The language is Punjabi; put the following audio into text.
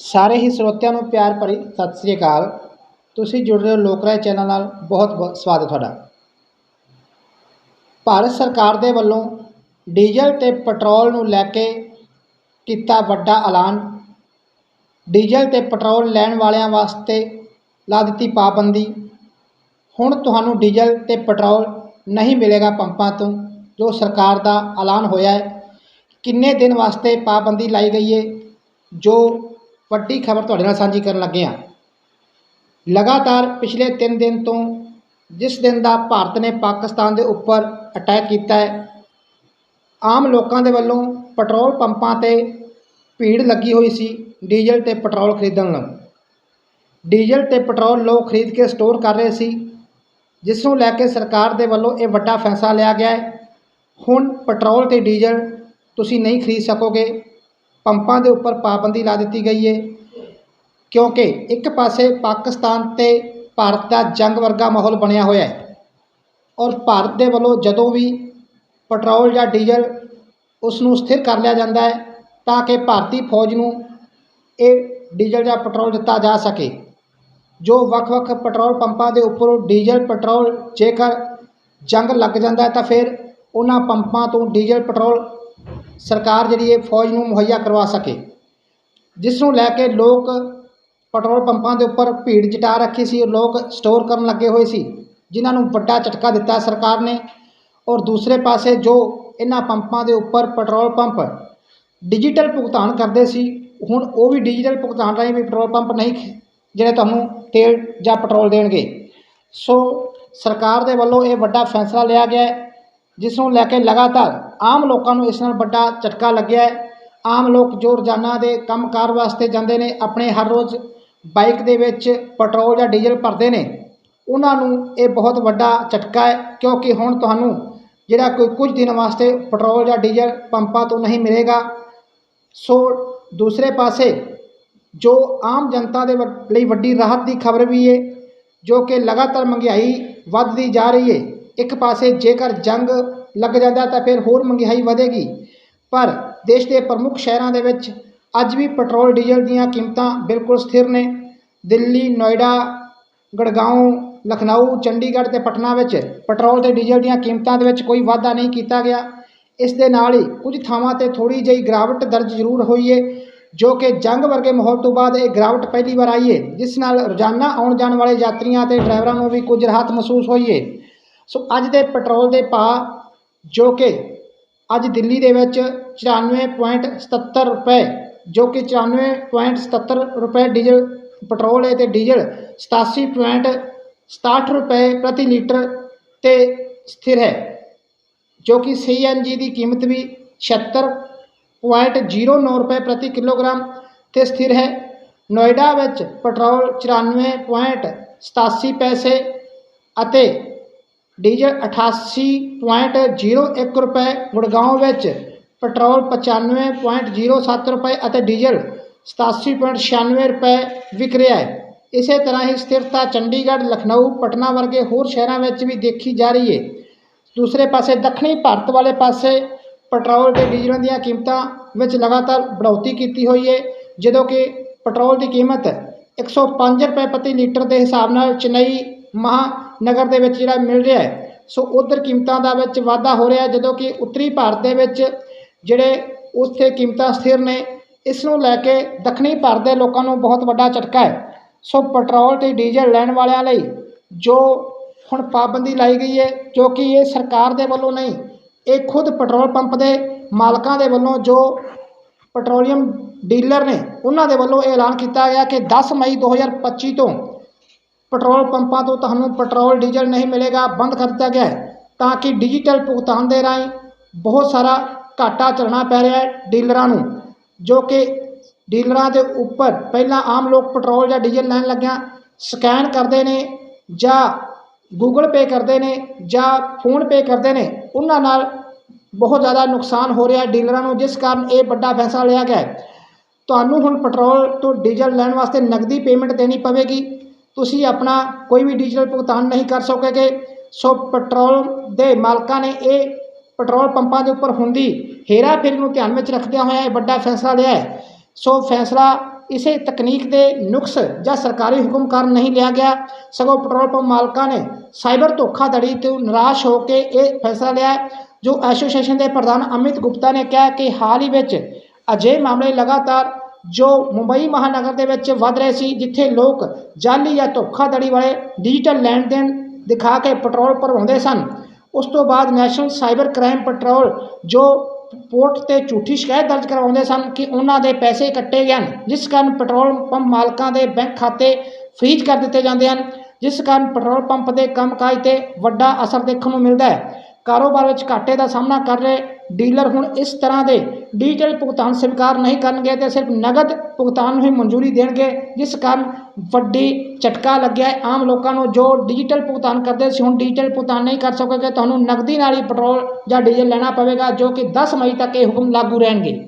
ਸਾਰੇ ਹੀ ਸਰੋਤਿਆਂ ਨੂੰ ਪਿਆਰ ਭਰੀ ਸਤਿ ਸ੍ਰੀ ਅਕਾਲ। ਤੁਸੀਂ ਜੁੜ ਰਹੇ ਹੋ ਲੋਕ ਰਾਏ ਚੈਨਲ ਨਾਲ। ਬਹੁਤ ਬਹੁਤ ਸਵਾਗਤ ਹੈ ਤੁਹਾਡਾ। ਭਾਰਤ ਸਰਕਾਰ ਦੇ ਵੱਲੋਂ ਡੀਜ਼ਲ ਤੇ ਪੈਟਰੋਲ ਨੂੰ ਲੈ ਕੇ ਕੀਤਾ ਵੱਡਾ ਐਲਾਨ। ਡੀਜ਼ਲ ਤੇ ਪੈਟਰੋਲ ਲੈਣ ਵਾਲਿਆਂ ਵਾਸਤੇ ਲਾ ਦਿੱਤੀ ਪਾਬੰਦੀ। ਹੁਣ ਤੁਹਾਨੂੰ ਡੀਜ਼ਲ ਤੇ ਪੈਟਰੋਲ ਨਹੀਂ ਮਿਲੇਗਾ ਪੰਪਾਂ ਤੋਂ, ਜੋ ਸਰਕਾਰ ਦਾ ਐਲਾਨ ਹੋਇਆ ਹੈ। ਕਿੰਨੇ ਦਿਨ ਵਾਸਤੇ ਪਾਬੰਦੀ ਲਾਈ ਗਈ ਹੈ, ਜੋ ਵੱਡੀ ਖਬਰ ਤੁਹਾਡੇ ਨਾਲ ਸਾਂਝੀ ਕਰਨ ਲੱਗੇ ਹਾਂ। ਲਗਾਤਾਰ ਪਿਛਲੇ 3 ਦਿਨ ਤੋਂ ਜਿਸ ਦਿਨ ਦਾ ਭਾਰਤ ਨੇ ਪਾਕਿਸਤਾਨ ਦੇ ਉੱਪਰ ਅਟੈਕ ਕੀਤਾ ਹੈ, ਆਮ ਲੋਕਾਂ ਦੇ ਵੱਲੋਂ ਪੈਟਰੋਲ ਪੰਪਾਂ ਤੇ ਭੀੜ ਲੱਗੀ ਹੋਈ ਸੀ, ਡੀਜ਼ਲ ਤੇ ਪੈਟਰੋਲ ਖਰੀਦਣ ਲਈ ਡੀਜ਼ਲ ਤੇ ਪੈਟਰੋਲ ਲੋਕ ਖਰੀਦ ਕੇ ਸਟੋਰ ਕਰ ਰਹੇ ਸੀ, ਜਿਸ ਨੂੰ ਲੈ ਕੇ ਸਰਕਾਰ ਦੇ ਵੱਲੋਂ ਇਹ ਵੱਡਾ ਫੈਸਲਾ ਲਿਆ ਗਿਆ ਹੈ। ਹੁਣ ਪੈਟਰੋਲ ਤੇ ਡੀਜ਼ਲ ਤੁਸੀਂ ਨਹੀਂ ਖਰੀਦ ਸਕੋਗੇ। ਪੰਪਾਂ ਦੇ ਉੱਪਰ ਪਾਬੰਦੀ ਲਾ ਦਿੱਤੀ ਗਈ ਹੈ ਕਿਉਂਕਿ ਇੱਕ ਪਾਸੇ ਪਾਕਿਸਤਾਨ ਤੇ ਭਾਰਤ ਦਾ ਜੰਗ ਵਰਗਾ ਮਾਹੌਲ ਬਣਿਆ ਹੋਇਆ ਹੈ ਔਰ ਭਾਰਤ ਦੇ ਵੱਲੋਂ ਜਦੋਂ ਵੀ ਪੈਟਰੋਲ ਜਾਂ ਡੀਜ਼ਲ ਉਸ ਨੂੰ ਸਥਿਰ ਕਰ ਲਿਆ ਜਾਂਦਾ ਹੈ ਤਾਂ ਕਿ ਭਾਰਤੀ ਫੌਜ ਨੂੰ ਇਹ ਡੀਜ਼ਲ ਜਾਂ ਪੈਟਰੋਲ ਦਿੱਤਾ ਜਾ ਸਕੇ। ਜੋ ਵੱਖ-ਵੱਖ ਪੈਟਰੋਲ ਪੰਪਾਂ ਦੇ ਉੱਪਰ ਡੀਜ਼ਲ, ਪੈਟਰੋਲ ਜੇਕਰ ਜੰਗ ਲੱਗ ਜਾਂਦਾ ਹੈ ਤਾਂ ਫਿਰ ਉਹਨਾਂ ਪੰਪਾਂ ਤੋਂ ਡੀਜ਼ਲ, ਪੈਟਰੋਲ ਸਰਕਾਰ ਜਿਹੜੀ ਹੈ ਫੌਜ ਨੂੰ ਮੁਹੱਈਆ ਕਰਵਾ ਸਕੇ ਜਿਸ ਨੂੰ ਲੈ ਕੇ ਲੋਕ ਪੈਟਰੋਲ ਪੰਪਾਂ ਦੇ ਉੱਪਰ ਭੀੜ ਜਟਾ ਰੱਖੀ ਸੀ, ਲੋਕ ਸਟੋਰ ਕਰਨ ਲੱਗੇ ਹੋਏ ਸੀ, ਜਿਨ੍ਹਾਂ ਨੂੰ ਵੱਡਾ ਝਟਕਾ ਦਿੱਤਾ ਸਰਕਾਰ ਨੇ। ਔਰ ਦੂਸਰੇ ਪਾਸੇ ਜੋ ਇਹਨਾਂ ਪੰਪਾਂ ਦੇ ਉੱਪਰ ਪੈਟਰੋਲ ਪੰਪ ਡਿਜੀਟਲ ਭੁਗਤਾਨ ਕਰਦੇ ਸੀ, ਹੁਣ ਉਹ ਵੀ ਡਿਜੀਟਲ ਭੁਗਤਾਨ ਰਾਹੀਂ ਵੀ ਪੈਟਰੋਲ ਪੰਪ ਨਹੀਂ ਜਿਹੜੇ ਤੁਹਾਨੂੰ ਤੇਲ ਜਾਂ ਪੈਟਰੋਲ ਦੇਣਗੇ। ਸੋ ਸਰਕਾਰ ਦੇ ਵੱਲੋਂ ਇਹ ਵੱਡਾ ਫੈਸਲਾ ਲਿਆ ਗਿਆ ਜਿਸ ਨੂੰ ਲੈ ਕੇ ਲਗਾਤਾਰ ਆਮ ਲੋਕਾਂ ਨੂੰ ਇਸ ਨਾਲ ਵੱਡਾ ਝਟਕਾ ਲੱਗਿਆ ਹੈ। ਆਮ ਲੋਕ ਜੋ ਰੋਜ਼ਾਨਾ ਦੇ ਕੰਮਕਾਰ ਵਾਸਤੇ ਜਾਂਦੇ ਨੇ, ਆਪਣੇ ਹਰ ਰੋਜ਼ ਬਾਈਕ ਦੇ ਵਿੱਚ ਪੈਟਰੋਲ ਜਾਂ ਡੀਜ਼ਲ ਭਰਦੇ ਨੇ। ਉਹਨਾਂ ਨੂੰ ਇਹ ਬਹੁਤ ਵੱਡਾ ਝਟਕਾ ਹੈ, ਕਿਉਂਕਿ ਹੁਣ ਤੁਹਾਨੂੰ ਜਿਹੜਾ ਕੋਈ ਕੁਝ ਦਿਨ ਵਾਸਤੇ ਪੈਟਰੋਲ ਜਾਂ ਡੀਜ਼ਲ ਪੰਪਾਂ ਤੋਂ ਨਹੀਂ ਮਿਲੇਗਾ, ਸੋ ਦੂਸਰੇ ਪਾਸੇ ਜੋ ਆਮ ਜਨਤਾ ਦੇ ਵ- ਲਈ ਵੱਡੀ ਰਾਹਤ ਦੀ ਖਬਰ ਵੀ ਹੈ ਜੋ ਕਿ ਲਗਾਤਾਰ ਮਹਿੰਗਾਈ ਵੱਧਦੀ ਜਾ ਰਹੀ ਹੈ। ਇੱਕ ਪਾਸੇ ਜੇਕਰ ਜੰਗ ਲੱਗ ਜਾਂਦਾ ਤਾਂ ਫਿਰ ਹੋਰ ਮਹਿੰਗਾਈ ਵਧੇਗੀ। ਪਰ ਦੇਸ਼ ਦੇ ਪ੍ਰਮੁੱਖ ਸ਼ਹਿਰਾਂ ਦੇ ਵਿੱਚ ਅੱਜ ਵੀ ਪੈਟਰੋਲ, ਡੀਜ਼ਲ ਦੀਆਂ ਕੀਮਤਾਂ ਬਿਲਕੁਲ ਸਥਿਰ ਨੇ। ਦਿੱਲੀ, ਨੋਇਡਾ ਗੜਗਾਉਂ ਲਖਨਊ, ਚੰਡੀਗੜ੍ਹ ਤੇ ਪਟਨਾ ਵਿੱਚ ਪੈਟਰੋਲ ਤੇ ਡੀਜ਼ਲ ਦੀਆਂ ਕੀਮਤਾਂ ਦੇ ਵਿੱਚ ਕੋਈ ਵਾਧਾ ਨਹੀਂ ਕੀਤਾ ਗਿਆ। ਇਸ ਦੇ ਨਾਲ ਹੀ ਕੁਝ ਥਾਵਾਂ ਤੇ ਥੋੜੀ ਜਿਹੀ ਗਿਰਾਵਟ ਦਰਜ ਜ਼ਰੂਰ ਹੋਈ ਹੈ ਜੋ ਕਿ ਜੰਗ ਵਰਗੇ ਮਾਹੌਲ ਤੋਂ ਬਾਅਦ ਇਹ ਗਿਰਾਵਟ ਪਹਿਲੀ ਵਾਰ ਆਈ ਹੈ ਜਿਸ ਨਾਲ ਰੋਜ਼ਾਨਾ ਆਉਣ ਜਾਣ ਵਾਲੇ ਯਾਤਰੀਆਂ ਤੇ ਡਰਾਈਵਰਾਂ ਨੂੰ ਵੀ ਕੁਝ ਰਾਹਤ ਮਹਿਸੂਸ ਹੋਈ ਹੈ ਸੋ ਅੱਜ ਦੇ ਪੈਟਰੋਲ ਦੇ ਭਾਅ ਜੋ ਕਿ ਅੱਜ ਦਿੱਲੀ ਦੇ ਵਿੱਚ 94.77 ਰੁਪਏ, ਜੋ ਕਿ 94.77 ਰੁਪਏ ਡੀਜ਼ਲ, ਪੈਟਰੋਲ ਹੈ ਤੇ ਡੀਜ਼ਲ 87.67 ਰੁਪਏ ਪ੍ਰਤੀ ਲੀਟਰ ਤੇ ਸਥਿਰ ਹੈ, ਜੋ ਕਿ ਸੀਐਨਜੀ ਦੀ ਕੀਮਤ ਵੀ 76.09 ਰੁਪਏ ਪ੍ਰਤੀ ਕਿਲੋਗ੍ਰਾਮ ਤੇ ਸਥਿਰ ਹੈ। ਨੋਇਡਾ ਵਿੱਚ ਪੈਟਰੋਲ 94.87 ਪੈਸੇ ਅਤੇ ਡੀਜ਼ਲ 88.01 ਰੁਪਏ ਗੁੜਗਾਉਂ ਵਿੱਚ ਪੈਟਰੋਲ 95.07 ਰੁਪਏ ਅਤੇ ਡੀਜ਼ਲ 87.96 ਰੁਪਏ ਵਿਕ ਰਿਹਾ ਹੈ। ਇਸੇ ਤਰ੍ਹਾਂ ਹੀ ਸਥਿਰਤਾ ਚੰਡੀਗੜ੍ਹ, ਲਖਨਊ, ਪਟਨਾ ਵਰਗੇ ਹੋਰ ਸ਼ਹਿਰਾਂ ਵਿੱਚ ਵੀ ਦੇਖੀ ਜਾ ਰਹੀ ਹੈ। ਦੂਸਰੇ ਪਾਸੇ ਦੱਖਣੀ ਭਾਰਤ ਵਾਲੇ ਪਾਸੇ ਪੈਟਰੋਲ ਤੇ ਡੀਜ਼ਲ ਦੀਆਂ ਕੀਮਤਾਂ ਵਿੱਚ ਲਗਾਤਾਰ ਬੜੌਤੀ ਕੀਤੀ ਹੋਈ ਹੈ, ਜਦੋਂ ਕਿ ਪੈਟਰੋਲ ਦੀ ਕੀਮਤ 105 ਰੁਪਏ ਪ੍ਰਤੀ ਲੀਟਰ ਦੇ ਹਿਸਾਬ ਨਾਲ ਚੇਨਈ ਨਗਰ ਦੇ ਵਿੱਚ ਜਿਹੜਾ ਮਿਲ ਰਿਹਾ ਹੈ। ਸੋ ਉਧਰ ਕੀਮਤਾਂ ਦਾ ਵਿੱਚ ਵਾਧਾ ਹੋ ਰਿਹਾ ਜਦੋਂ ਕਿ ਉੱਤਰੀ ਭਾਰਤ ਦੇ ਵਿੱਚ ਜਿਹੜੇ ਉੱਥੇ ਕੀਮਤਾਂ ਸਥਿਰ ਨੇ, ਇਸ ਨੂੰ ਲੈ ਕੇ ਦੱਖਣੀ ਭਾਰਤ ਦੇ ਲੋਕਾਂ ਨੂੰ ਬਹੁਤ ਵੱਡਾ ਝਟਕਾ ਹੈ। ਸੋ ਪੈਟਰੋਲ ਤੇ ਡੀਜ਼ਲ ਲੈਣ ਵਾਲਿਆਂ ਲਈ ਜੋ ਹੁਣ ਪਾਬੰਦੀ ਲਾਈ ਗਈ ਹੈ, ਜੋ ਕਿ ਇਹ ਸਰਕਾਰ ਦੇ ਵੱਲੋਂ ਨਹੀਂ, ਇਹ ਖੁਦ ਪੈਟਰੋਲ ਪੰਪ ਦੇ ਮਾਲਕਾਂ ਦੇ ਵੱਲੋਂ ਜੋ ਪੈਟਰੋਲੀਅਮ ਡੀਲਰ ਨੇ, ਉਹਨਾਂ ਦੇ ਵੱਲੋਂ ਇਹ ਐਲਾਨ ਕੀਤਾ ਗਿਆ ਕਿ 10 ਮਈ 2025 ਤੋਂ ਪੈਟਰੋਲ ਪੰਪਾਂ ਤੋਂ ਤੁਹਾਨੂੰ ਪੈਟਰੋਲ, ਡੀਜ਼ਲ ਨਹੀਂ ਮਿਲੇਗਾ, ਬੰਦ ਕਰ ਦਿੱਤਾ ਗਿਆ ਹੈ। ਤਾਂ ਕਿ ਡਿਜੀਟਲ ਭੁਗਤਾਨ ਦੇ ਰਾਹੀਂ ਬਹੁਤ ਸਾਰਾ ਘਾਟਾ ਝੱਲਣਾ ਪੈ ਰਿਹਾ ਹੈ ਡੀਲਰਾਂ ਨੂੰ, ਜੋ ਕਿ ਡੀਲਰਾਂ ਦੇ ਉੱਪਰ ਪਹਿਲਾਂ ਆਮ ਲੋਕ ਪੈਟਰੋਲ ਜਾਂ ਡੀਜ਼ਲ ਲੈਣ ਲੱਗਿਆਂ ਸਕੈਨ ਕਰਦੇ ਨੇ ਜਾਂ ਗੂਗਲ ਪੇ ਕਰਦੇ ਨੇ ਜਾਂ ਫੋਨ ਪੇ ਕਰਦੇ ਨੇ, ਉਹਨਾਂ ਨਾਲ ਬਹੁਤ ਜ਼ਿਆਦਾ ਨੁਕਸਾਨ ਹੋ ਰਿਹਾ ਡੀਲਰਾਂ ਨੂੰ, ਜਿਸ ਕਾਰਨ ਇਹ ਵੱਡਾ ਫੈਸਲਾ ਲਿਆ ਗਿਆ ਤੁਹਾਨੂੰ ਹੁਣ ਪੈਟਰੋਲ ਤੋਂ ਡੀਜ਼ਲ ਲੈਣ ਵਾਸਤੇ ਨਕਦੀ ਪੇਮੈਂਟ ਦੇਣੀ ਪਵੇਗੀ। ਤੁਸੀਂ ਆਪਣਾ ਕੋਈ ਵੀ ਡਿਜੀਟਲ ਭੁਗਤਾਨ ਨਹੀਂ ਕਰ ਸਕੋਗੇ ਸੋ ਪੈਟਰੋਲ ਦੇ ਮਾਲਕਾਂ ਨੇ ਇਹ ਪੈਟਰੋਲ ਪੰਪਾਂ ਦੇ ਉੱਪਰ ਹੁੰਦੀ ਹੇਰਾ ਫੇਰੀ ਨੂੰ ਧਿਆਨ ਵਿੱਚ ਰੱਖਦਿਆਂ ਹੋਇਆ ਇਹ ਵੱਡਾ ਫੈਸਲਾ ਲਿਆ ਹੈ। ਸੋ ਫੈਸਲਾ ਇਸੇ ਤਕਨੀਕ ਦੇ ਨੁਕਸ ਜਾਂ ਸਰਕਾਰੀ ਹੁਕਮ ਕਾਰਨ ਨਹੀਂ ਲਿਆ ਗਿਆ। ਸਗੋਂ ਪੈਟਰੋਲ ਪੰਪ ਮਾਲਕਾਂ ਨੇ ਸਾਈਬਰ ਧੋਖਾਧੜੀ ਤੋਂ ਨਿਰਾਸ਼ ਹੋ ਕੇ ਇਹ ਫੈਸਲਾ ਲਿਆ ਜੋ ਐਸੋਸੀਏਸ਼ਨ ਦੇ ਪ੍ਰਧਾਨ ਅਮਿਤ ਗੁਪਤਾ ਨੇ ਕਿਹਾ ਕਿ ਹਾਲ ਹੀ ਵਿੱਚ ਅਜਿਹੇ ਮਾਮਲੇ ਲਗਾਤਾਰ ਜੋ ਮੁੰਬਈ ਮਹਾਨਗਰ ਦੇ ਵਿੱਚ ਵੱਧ ਰਹੇ ਸੀ, ਜਿੱਥੇ ਲੋਕ ਜਾਲੀ ਜਾਂ ਧੋਖਾਧੜੀ ਵਾਲੇ ਡਿਜੀਟਲ ਲੈਣ ਦੇਣ ਦਿਖਾ ਕੇ ਪੈਟਰੋਲ ਭਰਵਾਉਂਦੇ ਸਨ। ਉਸ ਤੋਂ ਬਾਅਦ ਨੈਸ਼ਨਲ ਸਾਈਬਰ ਕ੍ਰਾਈਮ ਪੈਟਰੋਲ ਜੋ ਪੋਰਟ ਤੇ ਝੂਠੀ ਸ਼ਿਕਾਇਤ ਦਰਜ ਕਰਵਾਉਂਦੇ ਸਨ ਕਿ ਉਹਨਾਂ ਦੇ ਪੈਸੇ ਕੱਟੇ ਗਏ ਹਨ, ਜਿਸ ਕਾਰਨ ਪੈਟਰੋਲ ਪੰਪ ਮਾਲਕਾਂ ਦੇ ਬੈਂਕ ਖਾਤੇ ਫ੍ਰੀਜ਼ ਕਰ ਦਿੱਤੇ ਜਾਂਦੇ ਹਨ, ਜਿਸ ਕਾਰਨ ਪੈਟਰੋਲ ਪੰਪ ਦੇ ਕੰਮਕਾਜ ਤੇ ਵੱਡਾ ਅਸਰ ਦੇਖਣ ਨੂੰ ਮਿਲਦਾ ਹੈ। ਕਾਰੋਬਾਰ ਵਿੱਚ ਘਾਟੇ ਦਾ ਸਾਹਮਣਾ ਕਰ ਰਹੇ ਡੀਲਰ ਹੁਣ ਇਸ ਤਰ੍ਹਾਂ ਦੇ ਡਿਜੀਟਲ ਭੁਗਤਾਨ ਸਵੀਕਾਰ ਨਹੀਂ ਕਰਨਗੇ ਤੇ ਸਿਰਫ ਨਗਦ ਭੁਗਤਾਨ ਨੂੰ ਹੀ ਮਨਜ਼ੂਰੀ ਦੇਣਗੇ, ਜਿਸ ਕਾਰਨ ਵੱਡੀ ਝਟਕਾ ਲੱਗਿਆ ਹੈ ਆਮ ਲੋਕਾਂ ਨੂੰ ਜੋ ਡਿਜੀਟਲ ਭੁਗਤਾਨ ਕਰਦੇ ਸੀ, ਹੁਣ ਡਿਜੀਟਲ ਭੁਗਤਾਨ ਨਹੀਂ ਕਰ ਸਕੋਗੇ, ਤੁਹਾਨੂੰ ਨਗਦੀ ਨਾਲ ਹੀ ਪੈਟਰੋਲ ਜਾਂ ਡੀਜ਼ਲ ਲੈਣਾ ਪਵੇਗਾ, ਜੋ ਕਿ 10 ਮਈ ਤੱਕ ਇਹ ਹੁਕਮ ਲਾਗੂ ਰਹਿਣਗੇ।